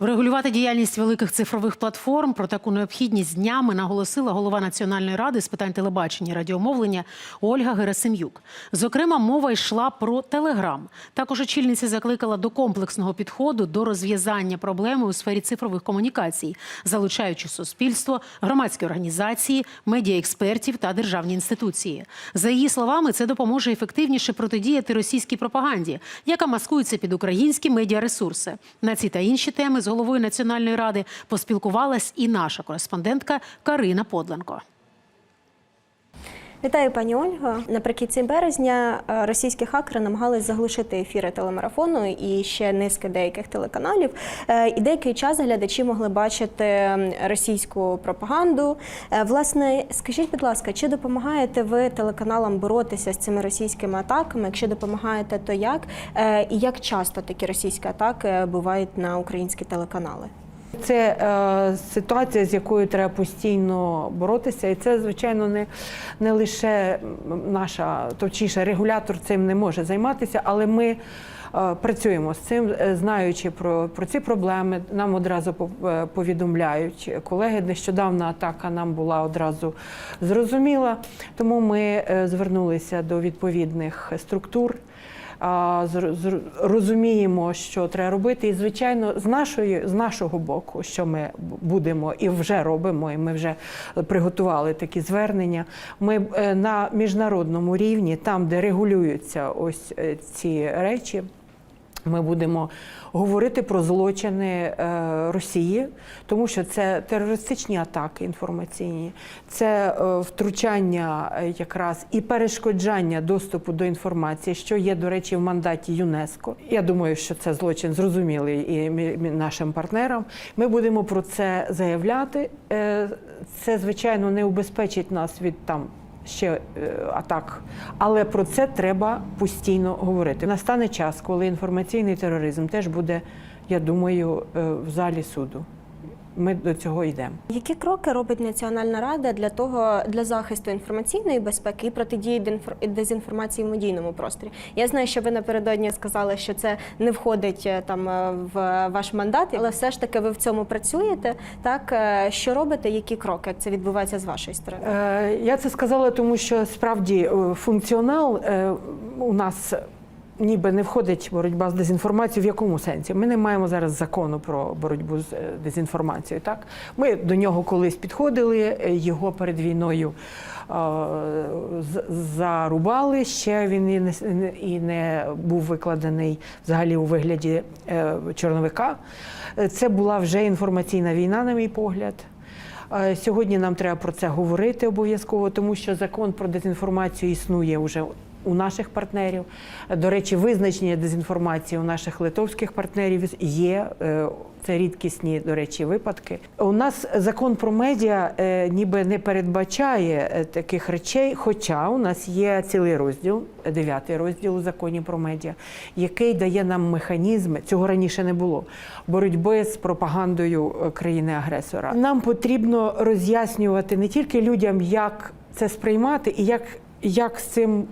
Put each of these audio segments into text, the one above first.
Врегулювати діяльність великих цифрових платформ про таку необхідність днями наголосила голова Національної ради з питань телебачення і радіомовлення Ольга Герасим'юк. Зокрема, мова йшла про Телеграм. Також очільниця закликала до комплексного підходу до розв'язання проблеми у сфері цифрових комунікацій, залучаючи суспільство, громадські організації, медіаекспертів та державні інституції. За її словами, це допоможе ефективніше протидіяти російській пропаганді, яка маскується під українські медіаресурси. На ці та інші теми з головою Національної ради поспілкувалась і наша кореспондентка Карина Подленко. Вітаю, пані Ольго. Наприкінці березня е, російські хакери намагались заглушити ефіри телемарафону і ще низки деяких телеканалів. Е, І деякий час глядачі могли бачити російську пропаганду. Е, Власне, скажіть, будь ласка, чи допомагаєте ви телеканалам боротися з цими російськими атаками? Якщо допомагаєте, то як? І як часто такі російські атаки бувають на українські телеканали? Це е, ситуація, з якою треба постійно боротися, і це, звичайно, не, не лише наша, точніше, регулятор цим не може займатися, але ми е, працюємо з цим, е, знаючи про, про ці проблеми. Нам одразу е, повідомляють колеги. Нещодавна атака нам була одразу зрозуміла, тому ми звернулися до відповідних структур розуміємо, що треба робити. І, звичайно, з нашої з нашого боку, що ми будемо і вже робимо, і ми вже приготували такі звернення. Ми е, на міжнародному рівні, там, де регулюються ось е, ці речі. Ми будемо говорити про злочини е, Росії, тому що це терористичні атаки інформаційні, це е, втручання е, якраз і перешкоджання доступу до інформації, що є, до речі, в мандаті ЮНЕСКО. Я думаю, що це злочин зрозумілий і нашим партнерам. Ми будемо про це заявляти. Це, звичайно, не убезпечить нас від там ще е, атак. Але про це треба постійно говорити. Настане час, коли інформаційний тероризм теж буде, я думаю, е, в залі суду. Ми до цього йдемо. Які кроки робить Національна рада для того для захисту інформаційної безпеки і протидії дезінформації в медійному просторі? Я знаю, що ви напередодні сказали, що це не входить е, там е, в ваш мандат, але все ж таки ви в цьому працюєте. Так Е, що робите? Які кроки? Як це відбувається з вашої сторони? Я це сказала, тому що справді функціонал у нас. Ніби не входить боротьба з дезінформацією. В якому сенсі? Ми не маємо зараз закону про боротьбу з е, дезінформацією. Так ми до нього колись підходили, е, його перед війною зарубали. Ще він і не, і не був викладений взагалі у вигляді е, чорновика. Це була вже інформаційна війна, на мій погляд. Сьогодні нам треба про це говорити обов'язково, тому що закон про дезінформацію існує вже у наших партнерів. До речі, визначення дезінформації у наших литовських партнерів є. Е, Це рідкісні, до речі, випадки. У нас закон про медіа е, ніби не передбачає е, таких речей, хоча у нас є цілий розділ, дев'ятий розділ у законі про медіа, який дає нам механізми, цього раніше не було, боротьби з пропагандою країни-агресора. Нам потрібно роз'яснювати не тільки людям, як це сприймати і як, як з цим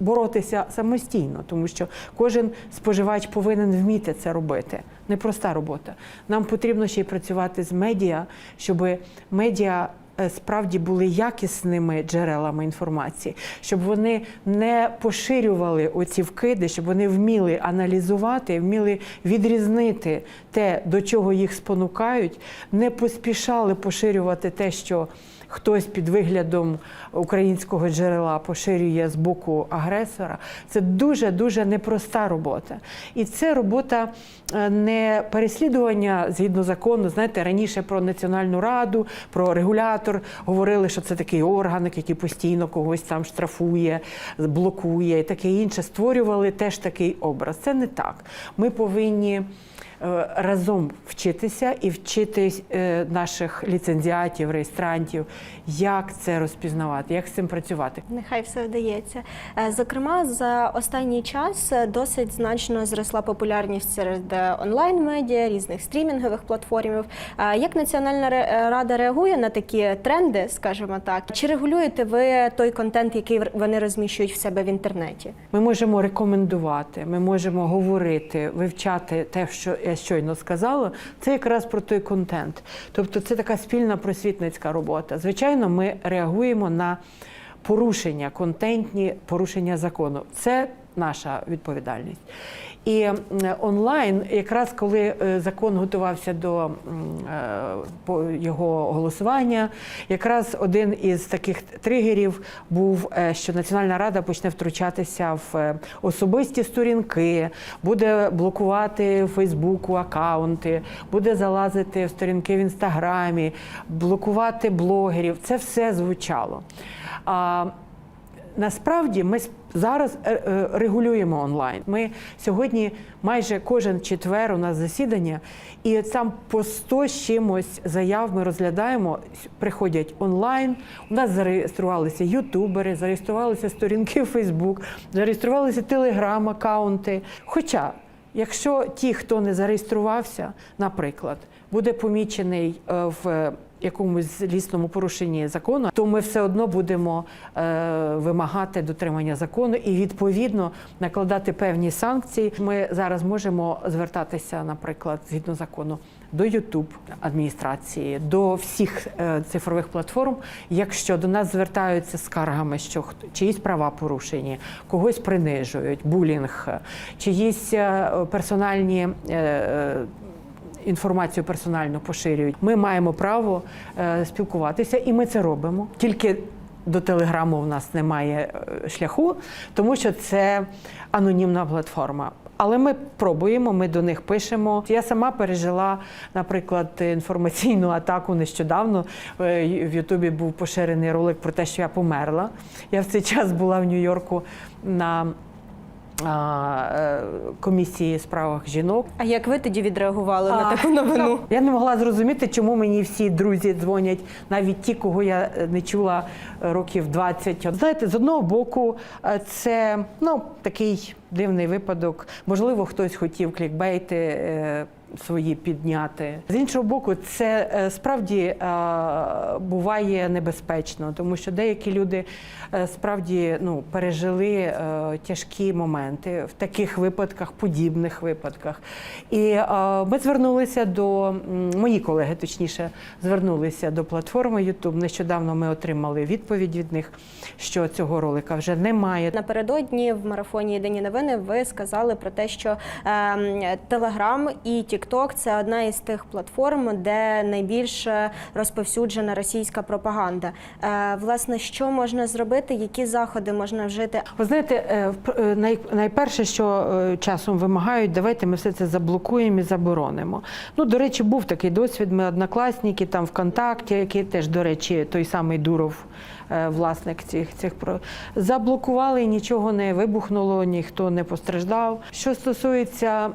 боротися самостійно, тому що кожен споживач повинен вміти це робити. Непроста робота. Нам потрібно ще й працювати з медіа, щоб медіа. е, Справді були якісними джерелами інформації, щоб вони не поширювали оці вкиди, щоб вони вміли аналізувати, вміли відрізнити те, до чого їх спонукають, не поспішали поширювати те, що хтось під виглядом українського джерела поширює з боку агресора. Це дуже дуже непроста робота. І це робота е, не переслідування згідно закону. Знаєте, раніше про національну раду, про регулятор говорили, що це такий орган, який постійно когось там штрафує, блокує і таке інше. Створювали теж такий образ. Це не так. Ми повинні разом вчитися і вчити е, наших ліцензіатів, реєстрантів, як це розпізнавати, як з цим працювати. Нехай все вдається. Е, Зокрема, за останній час е, досить значно зросла популярність серед е, онлайн-медіа, різних стрімінгових платформів. Е, Як Національна е, рада реагує на такі тренди, скажімо так? Чи регулюєте ви той контент, який вони розміщують в себе в інтернеті? Ми можемо рекомендувати, ми можемо говорити, вивчати те, що я щойно сказала, це якраз про той контент. Тобто це така спільна просвітницька робота. Звичайно, ми реагуємо на порушення, контентні порушення закону. Це наша відповідальність. І онлайн, якраз коли е, закон готувався до е, його голосування, якраз один із таких тригерів був, е, що Національна рада почне втручатися в особисті сторінки, буде блокувати Фейсбуку акаунти, буде залазити в сторінки в інстаграмі, блокувати блогерів. Це все звучало. А, Насправді ми зараз е, е, регулюємо онлайн. Ми сьогодні майже кожен четвер у нас засідання, і сам по 100 з чимось заяв ми розглядаємо. Приходять онлайн. У нас зареєструвалися ютубери, зареєструвалися сторінки в Фейсбук, зареєструвалися телеграм-акаунти. Хоча, якщо ті, хто не зареєструвався, наприклад, буде помічений е, в якомусь злісному порушенні закону, то ми все одно будемо е, вимагати дотримання закону і відповідно накладати певні санкції. Ми зараз можемо звертатися, наприклад, згідно закону. До YouTube адміністрації, до всіх е, цифрових платформ, якщо до нас звертаються скаргами, що чиїсь права порушені, когось принижують, булінг, е, чиїсь е, персональні е, е, інформацію персонально поширюють. Ми маємо право е, спілкуватися, і ми це робимо. Тільки до телеграму в нас немає е, шляху, тому що це анонімна платформа. Але ми пробуємо, ми до них пишемо. Я сама пережила, наприклад, інформаційну атаку нещодавно. Е, В Ютубі був поширений ролик про те, що я померла. Я в цей час була в Нью-Йорку на комісії справах жінок. А як ви тоді відреагували на таку новину? Я не могла зрозуміти, чому мені всі друзі дзвонять, навіть ті, кого я е, не чула е, років 20. Знаєте, з одного боку, е, це ну, такий дивний випадок. Можливо, хтось хотів клікбейти. Свої підняти з іншого боку, це е, справді е, буває небезпечно, тому що деякі люди е, справді ну пережили тяжкі моменти в таких випадках, подібних випадках. І ми звернулися до мої колеги, точніше, звернулися до платформи YouTube. Нещодавно ми отримали відповідь від них, що цього ролика вже немає. Напередодні в марафоні Єдині новини ви сказали про те, що Телеграм і Тікток це одна із тих платформ, де найбільш е, розповсюджена російська пропаганда. Е, Власне, що можна зробити, які заходи можна вжити? Ви знаєте, е, е, найперше, що часом вимагають, давайте ми все це заблокуємо і заборонимо. Ну, до речі, був такий досвід. Ми однокласники там ВКонтакті, який теж, до речі, той самий Дуров. Е, Власник цих цих про заблокували, нічого не вибухнуло, ніхто не постраждав. Що стосується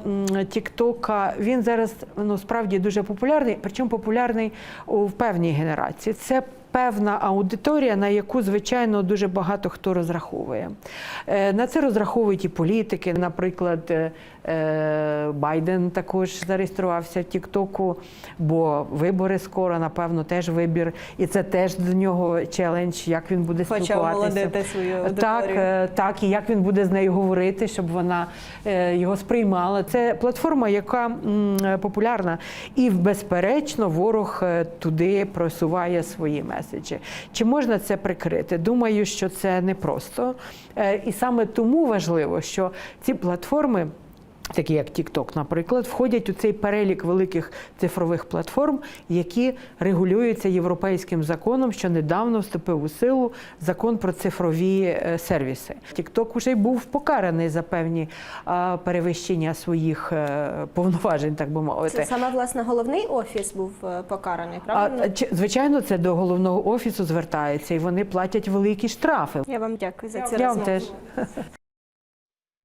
Тіктока, він зараз ну справді дуже популярний, причому популярний у певній генерації. Це певна аудиторія, на яку, звичайно, дуже багато хто розраховує. Е, На це розраховують і політики. Наприклад, е, е, Байден також зареєструвався в Тіктоку, бо вибори скоро, напевно, теж вибір. І це теж для нього челендж, як він буде Хоче спілкуватися. свою аудиторію. Так, так, і як він буде з нею говорити, щоб вона його сприймала. Це платформа, яка популярна, і безперечно, ворог туди просуває свої меседжі. Чи можна це прикрити? Думаю, що це непросто. Е, І саме тому важливо, що ці платформи. Такі як TikTok, наприклад, входять у цей перелік великих цифрових платформ, які регулюються європейським законом, що недавно вступив у силу закон про цифрові е, сервіси. TikTok уже й був покараний за певні перевищення своїх е, повноважень, так би мовити. Це саме власне головний офіс був е, покараний, А, правильно? чи- звичайно, це до головного офісу звертається, і вони платять великі штрафи. Я вам дякую за цю Я вам теж.